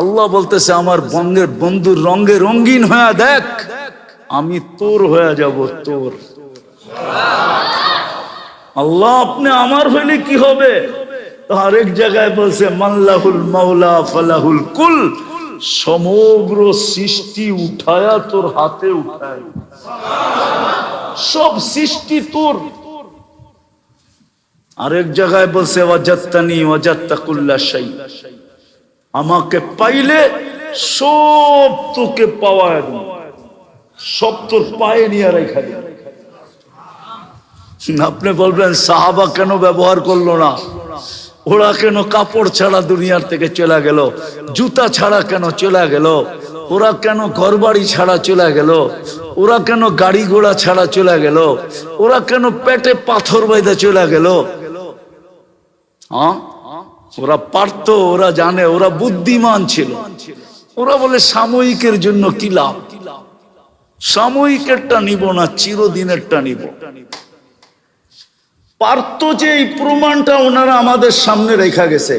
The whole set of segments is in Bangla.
আল্লাহ বলতেছে, আমার বঙ্গের বন্ধুর রঙে রঙিন হয়ে দেখ, আমি তোর হয়ে যাব, তোর। আল্লাহ, আপনি আমার হইলে কি হবে? আরেক জায়গায় বলছে, মাল্লাহুল মাওলা ফালাহুল কুল, সমগ্র সৃষ্টি উঠায়া তোর হাতে উঠায়। সব সৃষ্টি তোর। আরেক জায়গায় বলছে, ওয়াজাত্তানি ওয়াজাত্তাকুল্লা শাই। আমাকে পাইলে সব তোকে পাওয়া একদম সব তোর পায়ে নিয়ে রেখা আপনি বলবেন, সাহাবা কেন ব্যবহার করল না? ওরা কেন কাপড় ছাড়া দুনিয়ার থেকে চলে গেল? জুতা ছাড়া কেন চলে গেল? ওরা কেন ঘরবাড়ি ছাড়া চলে গেল? ওরা কেন গাড়ি ঘোড়া ছাড়া চলে গেল? ওরা কেন পেটে পাথর বাইদে চলে গেল? হ্যাঁ ওরা পারত, ওরা জানে, ওরা বুদ্ধিমান ছিল। ওরা বলে, সাময়িকের জন্য কি লাভ? সাময়িকেরটা নিব না, চিরদিনেরটা নিব। পারত যে এই প্রমাণটা ওনারা আমাদের সামনে রেখা গেছে।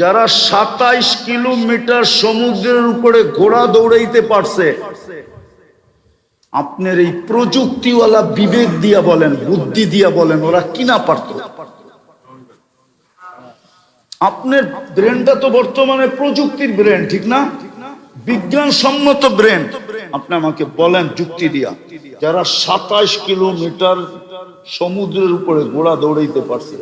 যারা সাতাইশ কিলোমিটার সমুদ্রের উপরে ঘোড়া দৌড়াইতে পারছে, আপনার এই প্রযুক্তিওয়ালা বিবেক দিয়া বলেন, বুদ্ধি দিয়া বলেন, ওরা কিনা পারত? আপনার ব্রেনটা তো বর্তমানে প্রযুক্তির ব্রেন ঠিক না? বিজ্ঞান সম্মত ব্রেন আপনি আমাকে বলেন যুক্তি দিয়া, যারা সাতাইশ কিলোমিটার সমুদ্রের উপরে ঘোড়া দৌড়াইতে পারছে।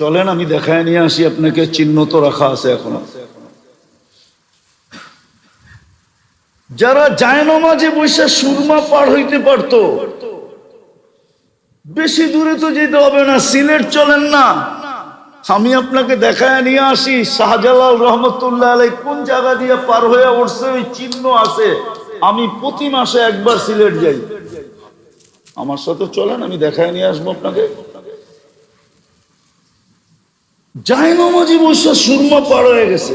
চলেন, আমি দেখায় নিয়ে আসি, আপনাকে চিহ্ন তো রাখা আছে এখনও। যারা জায়নমাজে বৈশা সুরমা পার হইতে পারত, বেশি দূরে তো যেতে হবে না, সিলেট চলেন না। আমি আপনাকে দেখায় নিয়ে আসি, শাহজালাল রহমতুল্লাহ আলাই কোন জায়গা দিয়ে পার হয়ে উঠছে, ওই চিহ্ন আছে। আমি প্রতি মাসে একবার সিলেট যাই। আমার সাথে চলেন, আমি দেখায় নিয়ে আসব আপনাকে। জায়নমাজি বৈশা সুরমা পার হয়ে গেছে।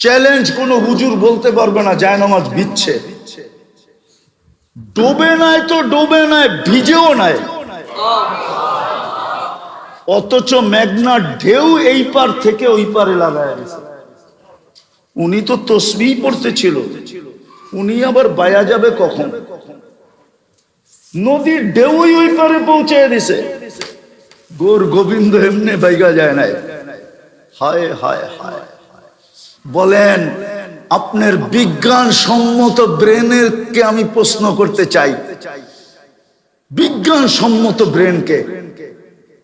চ্যালেঞ্জ কোনো হুজুর বলতে পারবে না জায়নামাজ বিচ্ছে। ডোবে নাই তো ডোবে নাই, ভিজেও নাই। অথচ মেঘনার ঢেউ এই পার থেকে ওই পারে লাগায় গেছে উনি তো তসবি পড়তেছিল উনি আবার বায়া যাবে কখন? নদীর ঢেউই ওই পারে পৌঁছে দিছে। গোর গোবিন্দ এমনি বাইগা যায় নাই। হায় হায় হায় বলেন, আপনার বিজ্ঞান সম্মত ব্রেনের কে আমি প্রশ্ন করতে চাই? বিজ্ঞান সম্মত ব্রেনকে।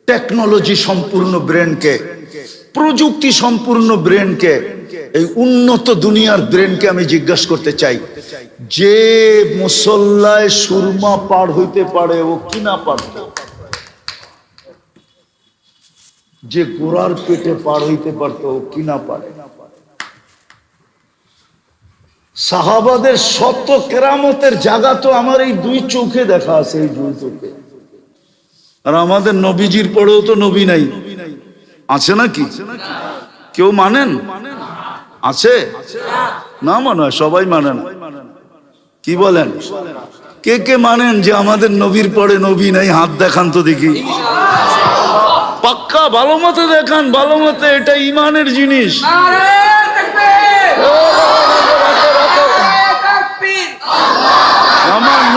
টেকনোলজি সম্পূর্ণ ব্রেনকে, প্রযুক্তি সম্পূর্ণ ব্রেনকে, এই উন্নত দুনিয়ার ব্রেনকে আমি জিজ্ঞাসা করতে চাই, যে মুসল্লায় সুরমা পার হইতে পারে, ও কিনা পারত যে গোড়ার পেটে পার হইতে পারত, ও কিনা পারে? সাহাবাদের শত কেরামতের জায়গা তো আমার এই দুই চোখে দেখা আছে, এই দুই চোখে। আর আমাদের নবীজির পরেও তো নবী নাই। আছে নাকি? কেউ মানেন? আছে? না মনে হয় সবাই মানে না। কি বলেন? কে কে মানেন যে আমাদের নবীর পরে নবী নাই? হাত দেখান তো দেখি। পাক্কা ভালো মতে দেখান, ভালো মতে, এটা ইমানের জিনিস।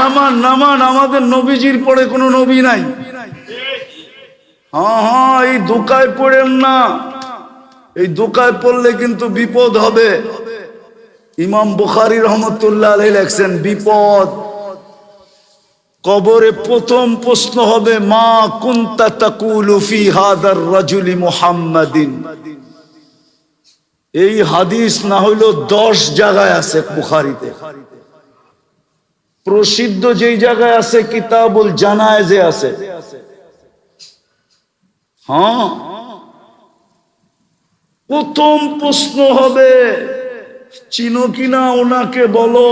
নামান নামান, আমাদের নবীজির পরে কোনো নবী নাই। হ্যাঁ হ্যাঁ এই দোকায় পড়েন না। এই দোকায় পড়লে কিন্তু বিপদ হবে। ইমাম বুখারি রহমতুল্লাহ আলাই লেখছেন, বিপদ। কবরে প্রথম প্রশ্ন হবে, মা কুন্তা তাকুলু ফি হাদার রাজুলি মুহাম্মাদিন? এই হাদিস না হইল দশ জায়গায় আছে বুখারিতে। প্রসিদ্ধ যেই জায়গায় আছে, কিতাবুল জানায়েজে আছে। হ্যাঁ। প্রথম প্রশ্ন হবে, চিনো কিনা ওনাকে বলো?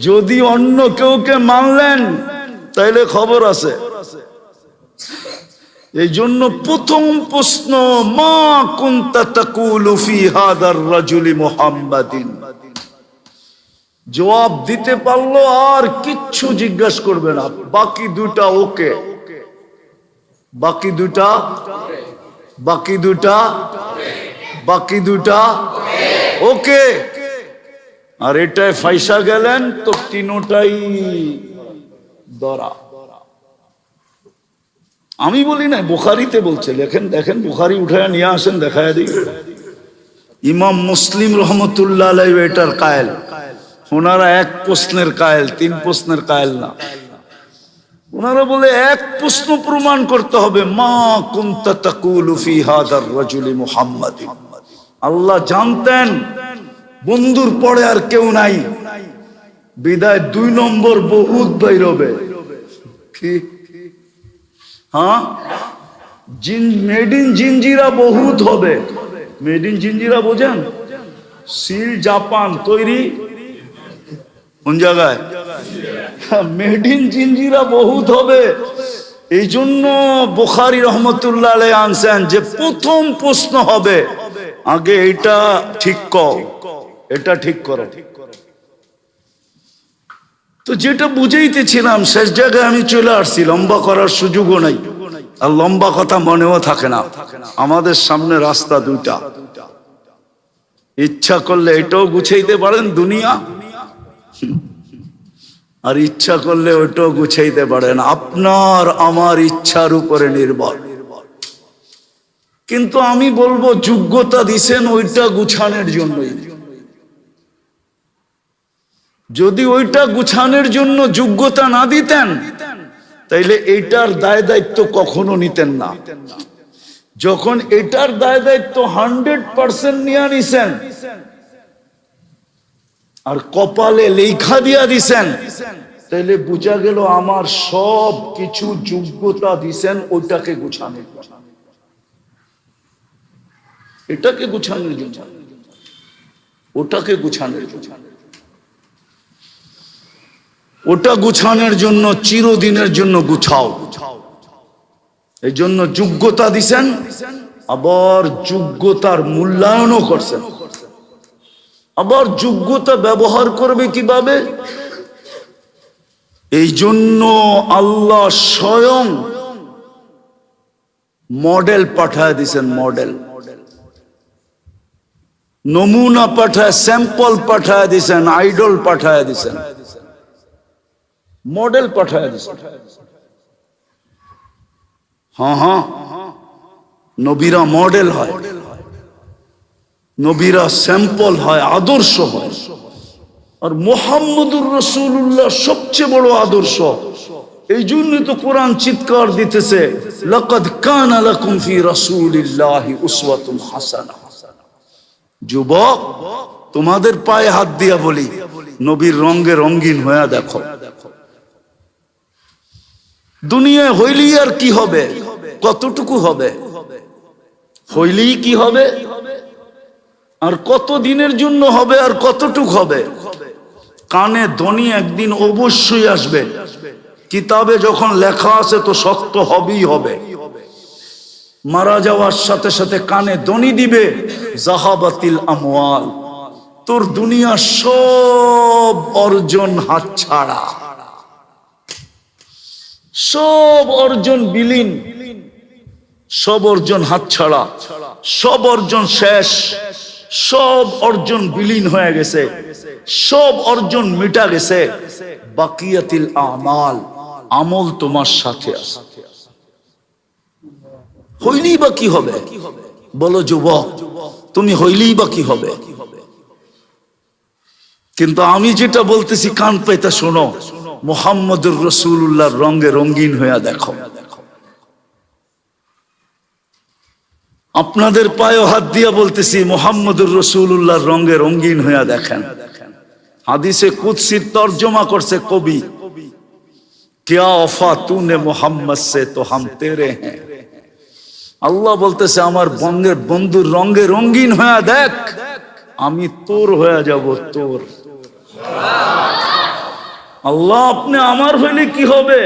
যদি অন্য কেউকে মানলেন, তাইলে খবর আছে। এই জন্য প্রথম প্রশ্ন, মা কুন্তা তাকুলু ফি হাদার রাজুলি মুহাম্মাদিন। জবাব দিতে পারল আর কিচ্ছু জিজ্ঞাসা করবে না। বাকি দুটা ওকে। বাকি দুটা বাকি দুটা বাকি দুটা ওকে। আর এটায় ফাইসা গেলেন তো তিনোটাই দরা আমি বলি না বুখারিতে বলছে। লেখেন, দেখেন, বুখারি উঠায় নিয়ে আসেন, দেখায় দিই। ইমাম মুসলিম রহমতুল্লাহ এটার কায়েল। ওনারা এক প্রশ্নের কায়েল, তিন প্রশ্নের কায়েল না। ওনারা বলে, এক প্রশ্ন প্রমাণ করতে হবে, মা কুন্তা তাকুলু ফি হাদার রাজুলি মুহাম্মাদ আল্লাহ জানতেন, বন্ধুর পরে আর কেউ নাই। বিদায় দুই নম্বর বহুত বাইরবে কি? হ্যাঁ? জিন, মেড ইন জিঞ্জিরা বহুত হবে। মেড ইন জিঞ্জিরা বোঝেন? সিল জাপান তৈরি কোন জায়গায়? মেড ইন জিঞ্জিরা বহুত হবে। এই জন্য বোখারি রহমতুল্লাহ আনছেন যে প্রথম প্রশ্ন হবে, আগে এটা ঠিক কর এটা ঠিক করো। তো যেটা বুঝাইতেছিলাম, শেষ জায়গায় আমি চলে আসছি, লম্বা করার সুযোগও নাই। আর লম্বা কথা মনেও থাকে না। আমাদের সামনে রাস্তা দুইটা। ইচ্ছা করলে এটাও গুছাইতে পারেন, দুনিয়া আর ইচ্ছা করলে ওটাও গুছাইতে পারেন। আপনার আমার ইচ্ছার উপরে নির্ভর। কিন্তু আমি বলব, যোগ্যতা দিছেন ওইটা গুছানোর জন্যই। যদি ওইটা গুছানোর জন্য যোগ্যতা না দিতেন, তাইলে এটার দায় দায়িত্ব কখনো নিতেন না। যখন এটার দায় দায়িত্ব হান্ড্রেড পার্সেন্ট নিয়ে নিছেন আর কপালে লেখা দিয়া দিছেন। তাইলে বোঝা গেল আমার সব কিছু যোগ্যতা দিছেন, ওইটাকে গুছানোর এটাকে গুছানোর জন্য। ওটাকে গুছানোর জন্য। ওটা গুছানোর জন্য, চিরদিনের জন্য গুছাও। এই জন্য যোগ্যতা দিছেন, আবার যোগ্যতার মূল্যায়নও করছেন। আবার যোগ্যতা ব্যবহার করবে কীভাবে? এই জন্য আল্লাহ স্বয়ং মডেল পাঠায় দিছেন মডেল। নমুনা পাঠায়, স্যাম্পল পাঠায় দিছেন আইডল পাঠায় দিছেন মডেল পাঠায় দিছেন হ্যাঁ হ্যাঁ। নবীরা মডেল হয়। নবীরা স্যাম্পল হয়, আদর্শ হয়। আর মোহাম্মদুর রসুল্লাহ সবচেয়ে বড় আদর্শ। এই জন্য তো কোরআন চিৎকার দিতেছে যুবক, তোমাদের পায়ে হাত দিয়া বলি, নবীর রঙে রঙিন হয়ে দেখো। দুনিয়ায় হইলি আর কি হবে? কতটুকু হবে? হইলি কি হবে? আর কত দিনের জন্য হবে আর কতটুক হবে? কানে ধ্বনি একদিন অবশ্যই আসবে। কিতাবে যখন লেখা আছে তো সত্য হবেই হবে। মারা যাওয়ার সাথে সাথে কানে ধ্বনি দিবে, জাহাবাতিল আমওয়াল। তোর দুনিয়া সব অর্জন হাতছাড়া। সব অর্জন বিলীন। সব অর্জন হাতছাড়া। সব অর্জন শেষ। সব অর্জন বিলীন হয়ে গেছে। সব অর্জন মিটা গেছে। বাকিয়াতিল আমাল, আমল তোমার সাথে আছে। হইলেই বা কি হবে? বলো যুবক, তুমি হইলেই বা কি হবে? কিন্তু আমি যেটা বলতেছি, কান পাইতা শোনো। মোহাম্মদুর রসুল্লাহর রঙে রঙিন হইয়া দেখো। আপনাদের পায়ে হাত দিয়া বলতেছি, মোহাম্মদুর রসুল্লাহর রঙে রঙিন হইয়া দেখেন। হাদিসে কুৎসির তর্জমা করছে কবি। क्या অফা তু নে মোহাম্মদ সে তো হাম তেরে হ্যাঁ। আল্লাহ বলতেছে, আমার বঙ্গের বন্ধুর রঙে রঙিন হয়ে দেখ, আমি তোর হয়ে যাব তোর। আল্লাহ, আপনি আমার হইলে কি হবে?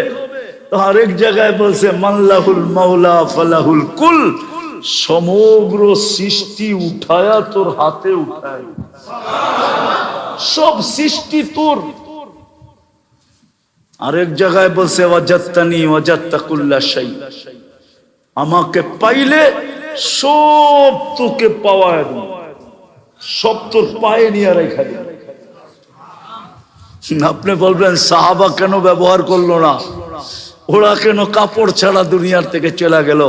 তো আরেক জায়গায় বলছে, মাল্লাহুল মাওলা ফালাহুল কুল। সমগ্র সৃষ্টি উঠায়া তোর হাতে উঠায়। সব সৃষ্টি তোর। আরেক জায়গায় বলছে, ওয়াজাত্তানি ওয়াজাত্তাকুল্লা শাই। আমাকে পাইলে সব তোকে পাওয়া সব তোর পায়ে নিয়ে রেখা। আপনি বলবেন, সাহাবা কেন ব্যবহার করল না? ওরা কেন কাপড় ছাড়া দুনিয়ার থেকে চলে গেল?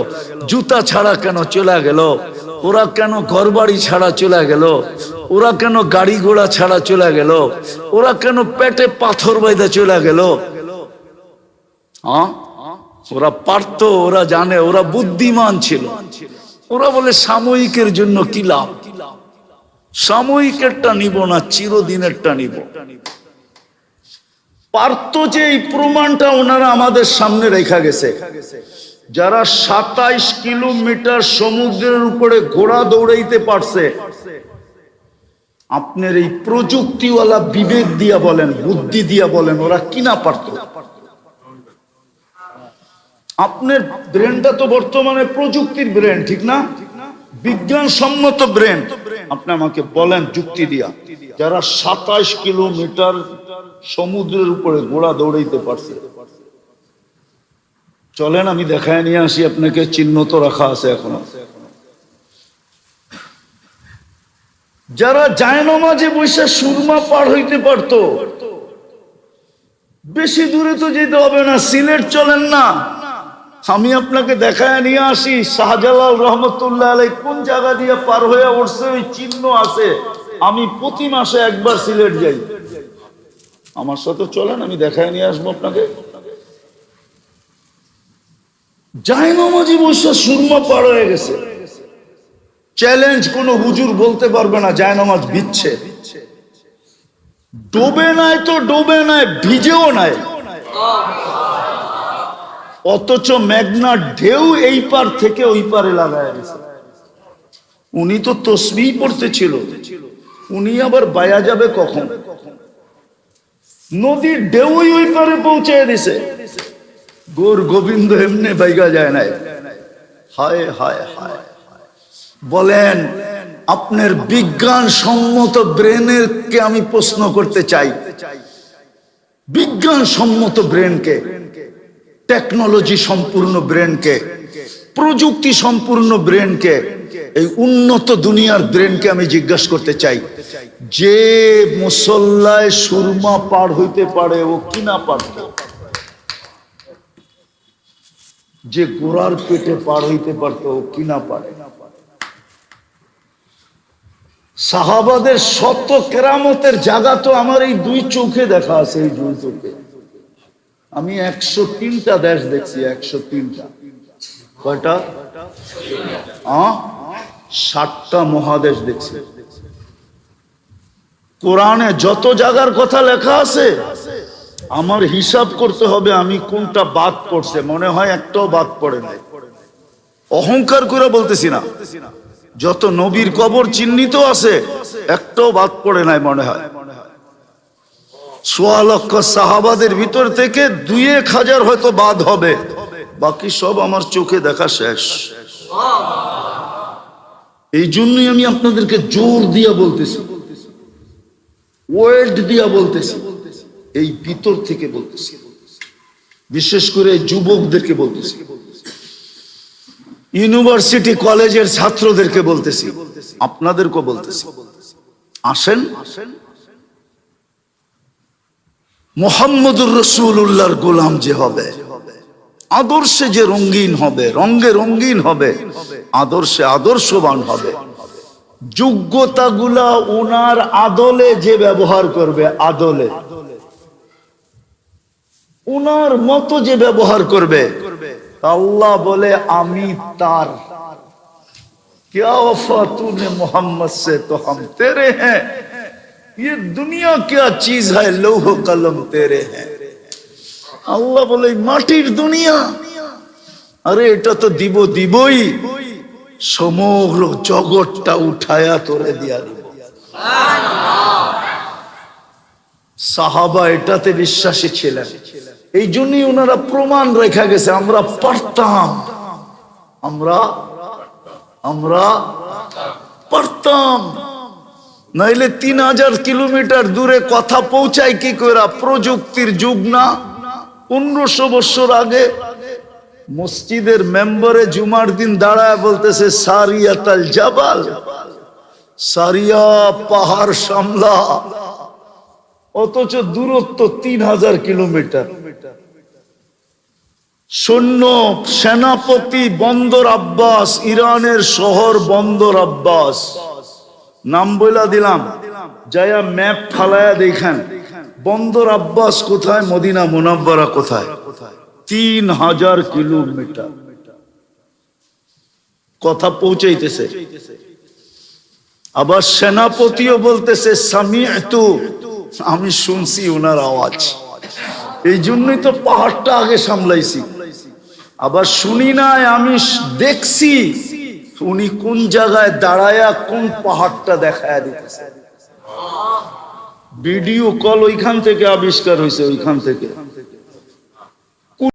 জুতা ছাড়া কেন চলে গেল? ওরা কেন ঘরবাড়ি ছাড়া চলে গেল? ওরা কেন গাড়ি ঘোড়া ছাড়া চলে গেল? ওরা কেন পেটে পাথর বাইদে চলে গেল? ওরা পারত ওরা জানে, ওরা বুদ্ধিমান ছিল। ওরা বলে, সাময়িকের জন্য কি লাভ? সাময়িকেরটা নিব না, চিরদিনেরটা নিব। পারত যে এই প্রমাণটা ওনারা আমাদের সামনে রেখা গেছে। যারা সাতাইশ কিলোমিটার সমুদ্রের উপরে ঘোড়া দৌড়াইতে পারছে, আপনার এই প্রযুক্তিওয়ালা বিবেক দিয়া বলেন, বুদ্ধি দিয়া বলেন, ওরা কিনা পারত আপনার ব্রেনটা তো বর্তমানে প্রযুক্তির ব্রেন, ঠিক না? বিজ্ঞানসম্মত ব্রেন। আপনি আমাকে বলেন যুক্তি দিয়া। যারা সাতাইশ কিলোমিটার সমুদ্রের উপরে ঘোড়া দৌড়াইতে পারছে। চলেন, আমি দেখায় নিয়ে আসি, আপনাকে চিহ্ন তো রাখা আছে এখনও। যারা জায়নমাজে বসে সুরমা পার হইতে পারত, বেশি দূরে তো যেতে হবে না, সিলেট চলেন না। আমি আপনাকে দেখায় নিয়ে আসি, শাহজালাল রহমতুল্লাহ আলাই কোন জায়গা দিয়ে পার হয়ে উঠছে, ওই চিহ্ন আছে। আমি প্রতি মাসে একবার সিলেট যাই। আমার সাথে চলেন, আমি দেখায় নিয়ে আসব আপনাকে। সুরমা পার হয়ে গেছে। চ্যালেঞ্জ কোনো হুজুর বলতে পারবে না বিচ্ছে। ডোবে নাই তো ডোবে নাই, ভিজেও নাই। অথচ মেঘনার ঢেউ এই পার থেকে ওই পারে লাগায় উনি তো তসবি পড়তেছিল উনি আবার বায়া যাবে কখন? নদীর ঢেউই ওই পারে পৌঁছে দিছে। গোর গোবিন্দ এমনি বাইগা যায় নাই। হায় হায় হায় বলেন, আপনার বিজ্ঞান সম্মত ব্রেনের কে আমি প্রশ্ন করতে চাই? বিজ্ঞান সম্মত ব্রেনকে টেকনোলজি সম্পূর্ণ ব্রেনকে প্রযুক্তি সম্পূর্ণ ব্রেনকে এই উন্নত দুনিয়ার ব্রেনকে আমি জিজ্ঞাসা করতে চাই, যে মুসল্লায় সুরমা পার হইতে পারে, ও কিনা পারত যে গোড়ার পেটে পার হইতে পারত, ও কিনা পারে? সাহাবাদের শত কেরামতের জায়গা তো আমার এই দুই চোখে দেখা আছে, এই দুই চোখে। আমি একশো তিনটা দেশ দেখছি, একশো তিনটা। কয়টা? আহ? ষাটটা মহাদেশ দেখছি। কোরআনে যত জায়গার কথা লেখা আছে, আমার হিসাব করতে হবে আমি কোনটা বাদ পড়ছে। মনে হয় একটাও বাদ পড়ে নাই। অহংকার করে বলতেছি না। যত নবীর কবর চিহ্নিত আছে, একটাও বাদ পড়ে নাই মনে হয়। সোয়া লক্ষ সাহাবাদের ভিতর থেকে দুই এক হাজার হয়তো বাদ হবে। বাকি সব আমার চোখে দেখা শেষ। এই জন্যই আমি আপনাদেরকে জোর দিয়া বলতেছি ওয়েল্ড দিয়া বলতেছি, এই ভিতর থেকে বলতেছি, বিশেষ করে যুবকদেরকে বলতেছি ইউনিভার্সিটি কলেজের ছাত্রদেরকে বলতেছি আপনাদেরকে বলতেছি, আসেন, মোহাম্মদুর রসুল্লাহর গোলাম যে হবে আদর্শে যে রঙ্গিন হবে রঙ্গে রঙ্গিন হবে আদর্শে আদর্শবান হবে যোগ্যতাগুলা ওনার আদলে যে ব্যবহার করবে আদলে ওনার মতো যে ব্যবহার করবে আল্লাহ বলে আমি তার क्या वफा तूने मोहम्मद से तो हम तेरे हैं ये दुनिया क्या चीज है लौह कलम तेरे हैं আল্লাহ বলে মাটির দুনিয়া? আরে, এটা তো দিব, দিবই। সমগ্র জগৎটা উঠায়া তোরে দিয়া দিব। সাহাবা এটাতে বিশ্বাসী ছিলেন। এই জন্যই ওনারা প্রমাণ রেখা গেছে, আমরা পারতাম। আমরা আমরা পারতাম। নাইলে তিন হাজার কিলোমিটার দূরে কথা পৌঁছায় কি করে প্রযুক্তির যুগ না? পনেরোশো বছর আগে মসজিদের মেম্বারে জুমার দিন দাঁড়ায় বলতেছে, সারিয়াতাল জাবাল, সারিয়া পাহাড় সামলা। অথচ দূরত্ব তিন হাজার কিলোমিটার। সৈন্য, সেনাপতি, বন্দর আব্বাস, ইরানের শহর বন্দর আব্বাস। নাম বইলা দিলাম যায়া ম্যাপ ফালায়া দেখেন। বন্দর আব্বাস কোথায়, মদিনা মোনাব্বারা কোথায়? তিন হাজার কিলোমিটার। কথা পৌঁছাইতেছে। আবার সেনাপতিও বলতেছে সামি আমি শুনছি ওনার আওয়াজ। এই জন্যই তো পাহাড়টা আগে সামলাইছি। আবার শুনি নাই, আমি দেখছি উনি কোন জায়গায় দাঁড়ায়া কোন পাহাড়টা দেখায় দিতেছে। ভিডিও কল ওইখান থেকে আবিষ্কার হয়েছে ওইখান থেকে।